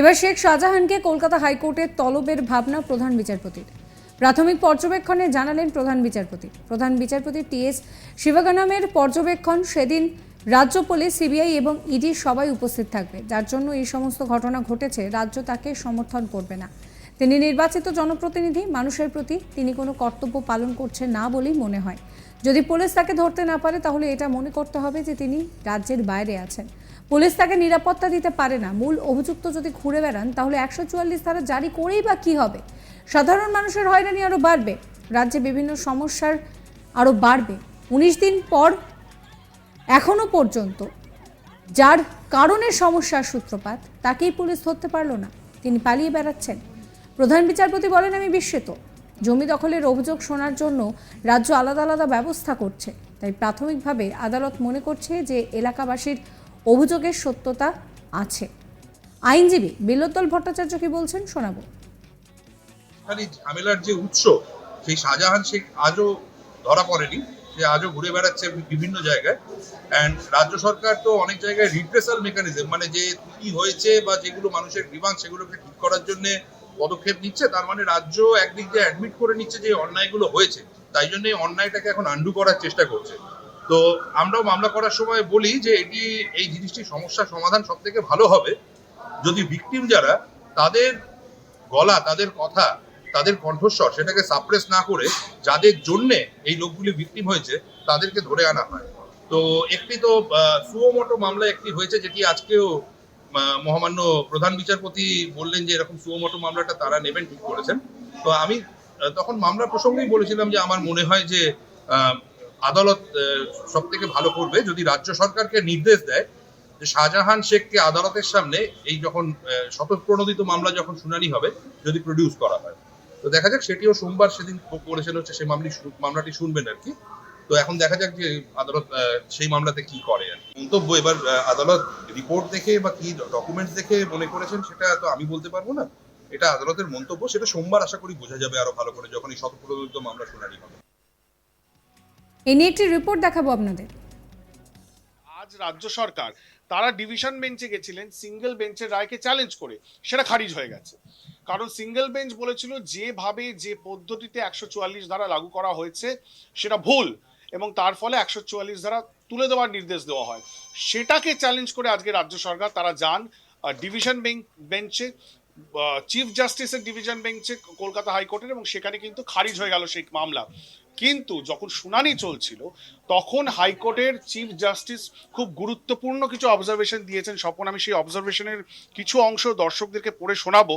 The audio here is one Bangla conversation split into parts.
এবার শেখ শাহজাহানকে কলকাতা হাইকোর্টের তলবের ভাবনা প্রধান বিচারপতির। প্রাথমিক পর্যবেক্ষণে জানালেন প্রধান বিচারপতি। প্রধান বিচারপতি টিএস শিবগানামের পর্যবেক্ষণ সেদিন রাজ্য পুলিশ, সিবিআই এবং ইডি সবাই উপস্থিত থাকবে। যার জন্য এই সমস্ত ঘটনা ঘটেছে, রাজ্য তাকে সমর্থন করবে না। তিনি নির্বাচিত জনপ্রতিনিধি, মানুষের প্রতি তিনি কোনো কর্তব্য পালন করছে না বলেই মনে হয়। যদি পুলিশ তাকে ধরতে না পারে, তাহলে এটা মনে করতে হবে যে তিনি রাজ্যের বাইরে আছেন। পুলিশ তাকে নিরাপত্তা দিতে পারে না। মূল অভিযুক্ত যদি ঘুরে বেড়ান, তাহলে একশো চুয়াল্লিশ ধারা জারি করেই বা কী হবে? সাধারণ মানুষের হয়রানি আরও বাড়বে। রাজ্যে বিভিন্ন সমস্যার আরও বাড়বে। উনিশ দিন পর, এখনও পর্যন্ত, যার কারণে সমস্যার সূত্রপাত, তাকেই পুলিশ ধরতে পারল না। তিনি পালিয়ে বেড়াচ্ছেন। প্রধান বিচারপতি বলেন, আমি বিস্মিত। জমি দখলের অভিযোগ শোনার জন্য রাজ্য আলাদা আলাদা ব্যবস্থা করছে। তাই প্রাথমিকভাবে আদালত মনে করছে যে এলাকাবাসীর অভিযোগের সত্যতা আছে। আইনজীবী বিল্লোত্তল ভট্টাচার্য কি বলছেন শোনাবো। ঝামেলার যে উৎস, সেই শাহজাহান শেখ আজও ধরা পড়েনি। সে আজও ঘুরে বেড়াচ্ছে বিভিন্ন জায়গায়। অ্যান্ড রাজ্য সরকার তো অনেক জায়গায় রিপ্রেসাল মেকানিজম মানে যে ত্রুটি হয়েছে বা যেগুলো মানুষের গ্রিভান্স সেগুলোকে ঠিক করার জন্য পদক্ষেপ নিচ্ছে। তার মানে রাজ্য একদিক দিয়ে অ্যাডমিট করে নিচ্ছে যে অন্যায়গুলো হয়েছে। তাই জন্য অন্যায়টাকে এখন আন্ডু করার চেষ্টা করছে। তো আমরাও মামলা করার সময় বলি যে এটি, এই জিনিসটির সমস্যার সমাধান সব থেকে ভালো হবে যদি ভিকটিম যারা তাদের গলা, তাদের কথা, তাদের কণ্ঠস্বর সেটাকে সাপ্রেস না করে যাদের জন্যে এই লোকগুলি ভিকটিম হয়েছে তাদেরকে ধরে আনা হয়। তো একটি তো সুমোটো মামলা একটি হয়েছে যেটি আজকেও মহামান্য প্রধান বিচারপতি বললেন যে এরকম সুমোটো মামলাটা তারা নেবেন, ঠিক করেছেন। তো আমি তখন মামলা প্রসঙ্গেই বলেছিলাম যে আমার মনে হয় যে আদালত সব থেকে ভালো করবে যদি রাজ্য সরকারকে নির্দেশ দেয় যে শাহজাহান শেখকে আদালতের সামনে এই যখন শতপ্রণোদিত মামলা যখন শুনানি হবে, যদি প্রডিউস করা হয়। তো দেখা যাক, সেটিও সোমবার সেদিন করেছেন হচ্ছে সেই মামলি মামলাটি শুনবেন আর কি। তো এখন দেখা যাক যে আদালত সেই মামলাতে কি করে আর মন্তব্য, এবার আদালত রিপোর্ট দেখে বা কি ডকুমেন্টস দেখে মনে করেছেন, সেটা তো আমি বলতে পারব না। এটা আদালতের মন্তব্য, সেটা সোমবার আশা করি বোঝা যাবে আরও ভালো করে যখন এই শতপ্রণোদিত মামলা শুনানি হবে। এই নিয়ে একটি রিপোর্ট দেখাবো আপনাদের। আজ রাজ্য সরকার তারা ডিভিশন বেঞ্চে গেছিলেন সিঙ্গেল বেঞ্চের রায়কে চ্যালেঞ্জ করে। সেটা খারিজ হয়ে গেছে। কারণ সিঙ্গেল বেঞ্চ বলেছিল যেভাবে যে পদ্ধতিতে একশো চুয়াল্লিশ ধারা লাগু করা হয়েছে, সেটা ভুল এবং তার ফলে একশো চুয়াল্লিশ ধারা তুলে দেওয়ার নির্দেশ দেওয়া হয়। সেটাকে চ্যালেঞ্জ করে আজকে রাজ্য সরকার তারা যান ডিভিশন বেঞ্চে চিফ জাস্টিসের ডিভিশন বেঞ্চে কলকাতা হাইকোর্টের এবং সেখানে কিন্তু খারিজ হয়ে গেল সেই মামলা। কিন্তু যখন শুনানি চলছিল, তখন হাইকোর্টের চিফ জাস্টিস খুব গুরুত্বপূর্ণ কিছু অবজারভেশন দিয়েছেন। স্বপন, আমি সেই অবজারভেশনের কিছু অংশ দর্শকদেরকে পড়ে শোনাবো।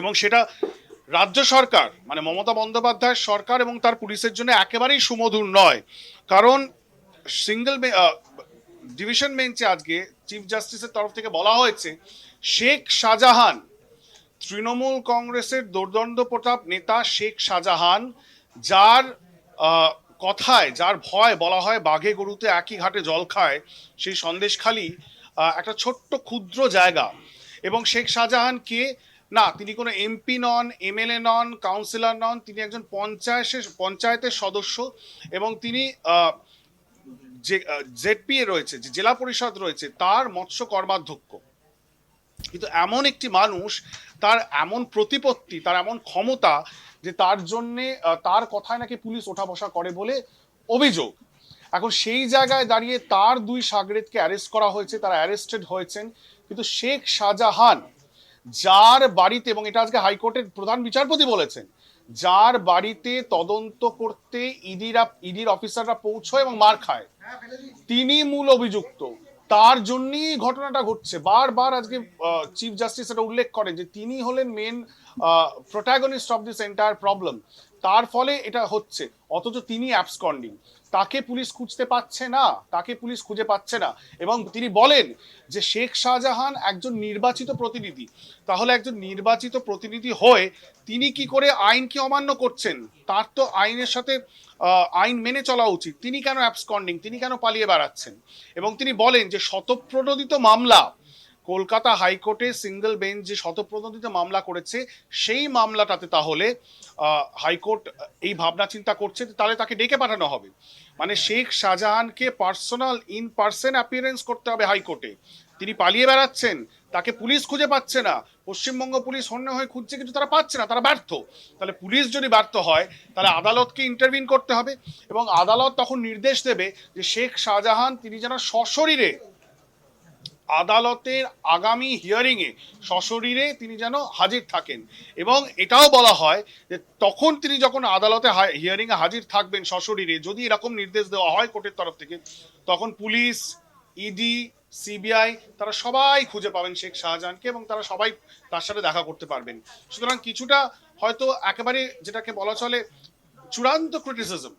এবং সেটা রাজ্য সরকার মানে মমতা বন্দ্যোপাধ্যায়ের সরকার এবং তার পুলিশের জন্য একেবারেই সুমধুর নয়। কারণ সিঙ্গেল ডিভিশন বেঞ্চে আজকে চিফ জাস্টিসের তরফ থেকে বলা হয়েছে, শেখ শাহজাহান, তৃণমূল কংগ্রেসের দোর্দণ্ড প্রতাপ নেতা শেখ শাহজাহান যার কথায়, যার ভয় বলা হয় বাঘে গরুতে একই ঘাটে জল খায়, সেই সন্দেশখালি একটা ছোট্ট ক্ষুদ্র জায়গা। এবং শেখ শাহজাহান কে না, তিনি কোনো এমপি নন, এমএলএ নন, কাউন্সিলর নন, তিনি একজন পঞ্চায়েতের পঞ্চায়েতের সদস্য এবং তিনি যে জেডপিএ রয়েছে, যে জেলা পরিষদ রয়েছে, তার মৎস্য কর্মাধ্যক্ষ। কিন্তু এমন একটি মানুষ, তার এমন প্রতিপত্তি, তার এমন ক্ষমতা যে তার জন্যে তার কথায় নাকি পুলিশ ওঠা বসা করে বলে অভিযোগ। এখন সেই জায়গায় দাঁড়িয়ে তার দুই সাগরেদকে অ্যারেস্ট করা হয়েছে তারা অ্যারেস্টেড হয়েছেন। কিন্তু শেখ শাহজাহান যার বাড়িতে এবং এটা আজকে হাইকোর্টের প্রধান বিচারপতি বলেছেন যার বাড়িতে তদন্ত করতে ইডিরা ইডির অফিসাররা পৌঁছয় এবং মার খায়। তিনি মূল অভিযুক্ত। তার জন্যই ঘটনাটা ঘটছে। বারবার আজকে চিফ জাস্টিস এটা উল্লেখ করেন যে তিনি হলেন main protagonist of this entire problem তার ফলে এটা হচ্ছে। অথচ তিনি অ্যাবসকন্ডিং তাকে পুলিশ খুঁজতে পাচ্ছে না, তাকে পুলিশ খুঁজে পাচ্ছে না। এবং তিনি বলেন যে, শেখ শাহজাহান একজন নির্বাচিত প্রতিনিধি। তাহলে একজন নির্বাচিত প্রতিনিধি হয়ে তিনি কি করে আইন আইনকে অমান্য করছেন? তার তো আইনের সাথে আইন মেনে চলা উচিত। তিনি কেন অ্যাবসকন্ডিং তিনি কেন পালিয়ে বেড়াচ্ছেন? এবং তিনি বলেন যে শতপ্রণোদিত মামলা কলকাতা হাইকোর্টে সিঙ্গেল বেঞ্চ যে শতপ্রণোদিত মামলা করেছে, সেই মামলাটাতে তাহলে হাইকোর্ট এই ভাবনা চিন্তা করছে তাহলে তাকে ডেকে পাঠানো হবে। মানে শেখ শাহজাহানকে পার্সোনাল ইন পার্সন অ্যাপিয়ারেন্স করতে হবে হাইকোর্টে। তিনি পালিয়ে বেড়াচ্ছেন, তাকে পুলিশ খুঁজে পাচ্ছে না। পশ্চিমবঙ্গ পুলিশ হন্য হয়ে খুঁজছে, কিন্তু তারা পাচ্ছে না, তারা ব্যর্থ। তাহলে পুলিশ যদি ব্যর্থ হয়, তাহলে আদালতকে ইন্টারভিন করতে হবে এবং আদালত তখন নির্দেশ দেবে যে শেখ শাহজাহান তিনি যেন সশরীরে আদালতের আগামী হিয়ারিংয়ে সশরীরে তিনি যেন হাজির থাকেন। এবং এটাও বলা হয় যে তখন তিনি যখন আদালতে হিয়ারিংয়ে হাজির থাকবেন সশরীরে, যদি এরকম নির্দেশ দেওয়া হয় কোর্টের তরফ থেকে, তখন পুলিশ ইডি সিবিআই তারা সবাই খুঁজে পাবেন শেখ শাহজাহানকে এবং তারা সবাই তার সাথে দেখা করতে পারবেন। সুতরাং কিছুটা হয়তো একেবারে যেটাকে বলা চলে চূড়ান্ত ক্রিটিসিজম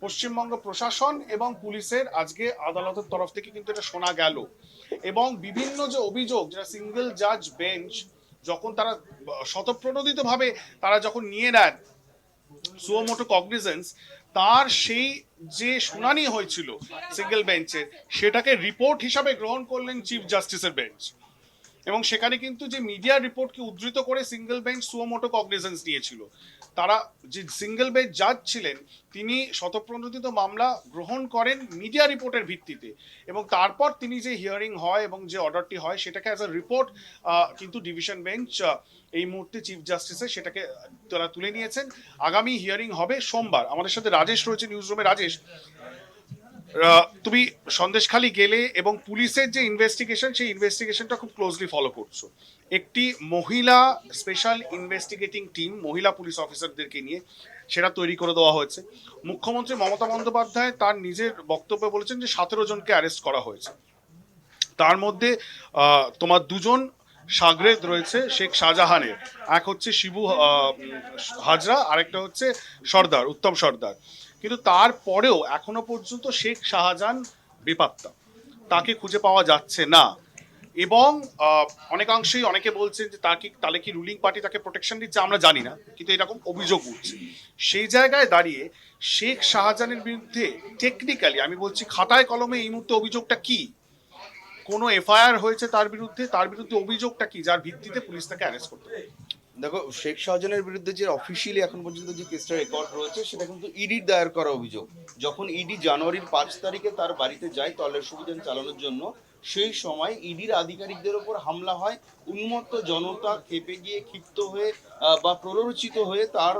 পশ্চিমবঙ্গ প্রশাসন এবং পুলিশের আজকে আদালতের তরফ থেকে কিন্তু এটা শোনা গেল। এবং বিভিন্ন যে অভিযোগ, যেটা সিঙ্গেল জাজ বেঞ্চ যখন তারা শতপ্রণোদিত ভাবে তারা যখন নিয়ে নেন সুমোটো কগনিজেন্স তার সেই যে শুনানি হয়েছিল সিঙ্গেল বেঞ্চের সেটাকে রিপোর্ট হিসাবে গ্রহণ করলেন চিফ জাস্টিসের বেঞ্চ এবং সেখানে কিন্তু যে মিডিয়া রিপোর্টকে উদ্ধৃত করে সিঙ্গেল বেঞ্চ সুমোটো কগনিজেন্স নিয়েছিল তারা যে সিঙ্গেল বেঞ্চ জাজ ছিলেন, তিনি স্বতঃপ্রণোদিত মামলা গ্রহণ করেন মিডিয়া রিপোর্টের ভিত্তিতে এবং তারপর তিনি যে হিয়ারিং হয় এবং যে অর্ডারটি হয়, সেটাকে অ্যাজ আ রিপোর্ট কিন্তু ডিভিশন বেঞ্চ এই মুহূর্তে চিফ জাস্টিসে সেটাকে তারা তুলে নিয়েছেন। আগামী হিয়ারিং হবে সোমবার। আমাদের সাথে রাজেশ রয়েছে নিউজ রুমে রাজেশ? তুমি সন্দেশখালি গেলে এবং পুলিশের যে ইনভেস্টিগেশন সেই ইনভেস্টিগেশনটা খুব ক্লোজলি ফলো করছ। একটি মহিলা স্পেশাল ইনভেস্টিগেটিং টিম মহিলা পুলিশ অফিসারদেরকে নিয়ে সেটা তৈরি করে দেওয়া হয়েছে। মুখ্যমন্ত্রী মমতা বন্দ্যোপাধ্যায় তার নিজের বক্তব্যে বলেছেন যে সতেরো জনকে অ্যারেস্ট করা হয়েছে। তার মধ্যে তোমার দুজন সাগরেদ রয়েছে, শেখ শাহজাহানের। এক হচ্ছে শিবু হাজরা, আরেকটা হচ্ছে সর্দার, উত্তম সর্দার। কিন্তু তারপরেও এখনও পর্যন্ত শেখ শাহজাহান বেপাত্তা। তাকে খুঁজে পাওয়া যাচ্ছে না। এবং অনেকাংশেই অনেকে বলছেন যে তার কি তাহলে কি রুলিং পার্টি তাকে প্রোটেকশন দিচ্ছে আমরা জানি না। কিন্তু এরকম অভিযোগ উঠছে। সেই জায়গায় দাঁড়িয়ে শেখ শাহজাহানের বিরুদ্ধে টেকনিক্যালি আমি বলছি খাতায় কলমে এই মুহূর্তে অভিযোগটা কি? কোনো এফআইআর হয়েছে তার বিরুদ্ধে? তার বিরুদ্ধে অভিযোগটা কি? যার ভিত্তিতে পুলিশ তাকে অ্যারেস্ট করতে পারে। দেখো, শেখ শাহজাহানের বিরুদ্ধে যে অফিসিয়ালি এখন পর্যন্ত যে কেসটা রেকর্ড রয়েছে সেটা কিন্তু ইডির দায়ের করা অভিযোগ। যখন ইডি জানুয়ারির পাঁচ তারিখে তার বাড়িতে যায় তলের সুবিধান চালানোর জন্য, সেই সময় ইডির আধিকারিকদের ওপর হামলা হয়, উন্মত্ত জনতা খেপে গিয়ে ক্ষিপ্ত হয়ে বা প্ররোচিত হয়ে তার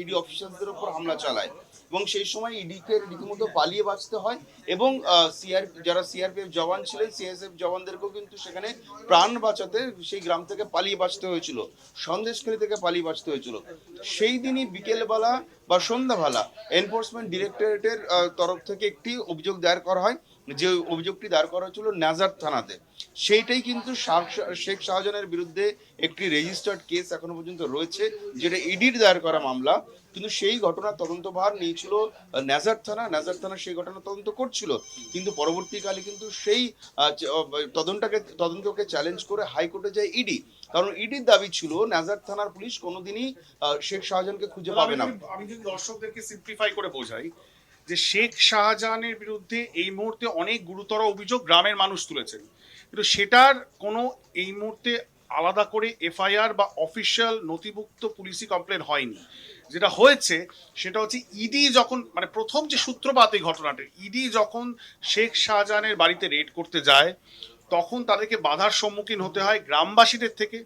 ইডি অফিসারদের ওপর হামলা চালায়। এবং সেই সময় ইডিকে রীতিমতো পালিয়ে বাঁচতে হয় এবং সিআর যারা সিআরপিএফ জওয়ান ছিলেন সিএসএফ জওয়ানদেরকেও কিন্তু সেখানে প্রাণ বাঁচাতে সেই গ্রাম থেকে পালিয়ে বাঁচতে হয়েছিল সন্দেশখালি থেকে পালিয়ে বাঁচতে হয়েছিল। সেই দিনই বিকেলবেলা বা সন্ধ্যাবেলা এনফোর্সমেন্ট ডিরেক্টরেটের তরফ থেকে একটি অভিযোগ দায়ের করা হয়। যে অভিযোগটি দায়ের করা হয়েছিল নাজার থানাতে সেইটাই কিন্তু শেখ শাহজাহানের বিরুদ্ধে একটি রেজিস্টার্ড কেস এখনও পর্যন্ত রয়েছে যেটা ইডির দায়ের করা মামলা। কিন্তু সেই ঘটনার তদন্তভার নিয়েছিল নাজার থানা নাজার থানা সেই ঘটনা তদন্ত করছিল। কিন্তু পরবর্তীকালে কিন্তু সেই তদন্তটাকে তদন্তকে চ্যালেঞ্জ করে হাইকোর্টে যায় ইডি কারণ ইডির দাবি ছিল নাজার থানার পুলিশ কোনোদিনই শেখ শাহজাহানকে খুঁজে পাবে না। আমি যদি দর্শকদেরকে সিম্পলিফাই করে বোঝাই যে শেখ শাহজাহানের বিরুদ্ধে এই মুহূর্তে অনেক গুরুতর অভিযোগ গ্রামের মানুষ তুলেছেন। কিন্তু সেটার কোনো এই মুহূর্তে আলাদা করে এফআইআর বা অফিসিয়াল নথিভুক্ত পুলিশি কমপ্লেন হয়নি। যেটা হয়েছে সেটা হচ্ছে ইডি যখন মানে প্রথম যে সূত্রপাত এই ঘটনাটির ইডি যখন শেখ শাহজাহানের বাড়িতে রেড করতে যায়, তখন তাদেরকে বাধার সম্মুখীন হতে হয় গ্রামবাসীদের থেকে।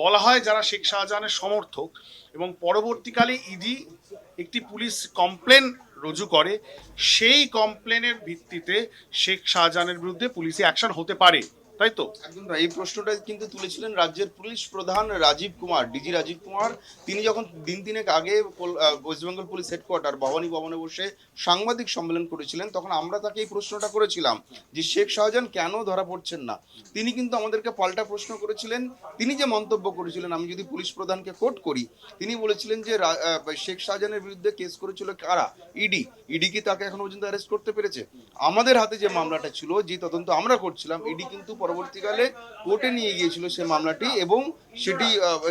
বলা হয় যারা শেখ শাহজাহানের সমর্থক এবং পরবর্তীকালে ইডি একটি পুলিশ কমপ্লেন রুজু করে সেই কমপ্লেনের ভিত্তিতে শেখ শাহজাহানের বিরুদ্ধে পুলিশে অ্যাকশন হতে পারে। তাই তো এই প্রশ্নটা কিন্তু তুলেছিলেন রাজ্যের পুলিশ প্রধান রাজীব কুমার ডিজি রাজীব কুমার। তিনি যখন দিন তিনেক আগে কল- আহ, ওয়েস্ট বেঙ্গল পুলিশ হেডকোয়ার্টার ভবানী ভবনে বসে সাংবাদিক সম্মেলন করেছিলেন তখন আমরা তাকে এই প্রশ্নটা করেছিলাম যে শেখ শাহজাহান কেন ধরা পড়ছেন না? তিনি কিন্তু আমাদেরকে পাল্টা প্রশ্ন করেছিলেন। তিনি যে মন্তব্য করেছিলেন আমি যদি পুলিশ প্রধানকে কোট করি তিনি বলেছিলেন যে শেখ শাহজাহানের বিরুদ্ধে কেস করেছিল কারা? ইডি। ইডি কি তাকে এখনও পর্যন্ত অ্যারেস্ট করতে পেরেছে? আমাদের হাতে যে মামলাটা ছিল যে তদন্ত আমরা করছিলাম ইডি কিন্তু পরবর্তীকালে কোর্টে নিয়ে গিয়েছিল সেই মামলাটি এবং সেটি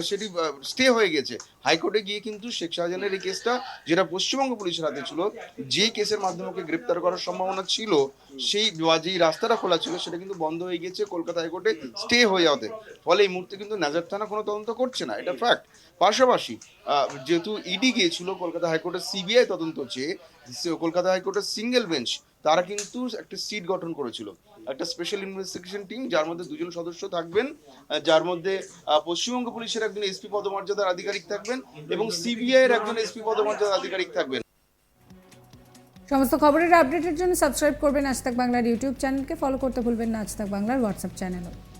সেটি স্টে হয়ে গেছে। হাইকোর্টে গিয়ে কিন্তু শেখ শাহজাহানের এই কেসটা, যেটা পশ্চিমবঙ্গ পুলিশের হাতে ছিল, যে কেসের মাধ্যমে গ্রেপ্তার করার সম্ভাবনা ছিল, সেই যেই রাস্তাটা খোলা ছিল, সেটা কিন্তু বন্ধ হয়ে গেছে কলকাতা হাইকোর্টে, স্টে হয়ে যাওয়াতে। ফলে এই মুহূর্তে কিন্তু নাজার থানা কোনো তদন্ত করছে না, এটা ফ্যাক্ট পাশাপাশি যেহেতু ইডি গিয়েছিল কলকাতা হাইকোর্টের সিবিআই তদন্ত চেয়ে, সে- কলকাতা হাইকোর্টের সিঙ্গেল বেঞ্চ তারা কিন্তু একটা সিট গঠন করেছিল। একটা স্পেশাল ইনভেস্টিগেশন টিম যার মধ্যে দুজন সদস্য থাকবেন যার মধ্যে পশ্চিমবঙ্গ পুলিশের একজন এসপি পদমর্যাদার আধিকারিক থাকবেন এবং সিবিআই এর একজন এসপি পদমর্যাদার আধিকারিক থাকবেন। সমস্ত খবরের আপডেটের জন্য সাবস্ক্রাইব করবেন আজ বাংলার ইউটিউব চ্যানেলকে ফলো করতে ভুলবেন না আজ বাংলার হোয়াটসঅ্যাপ চ্যানেলও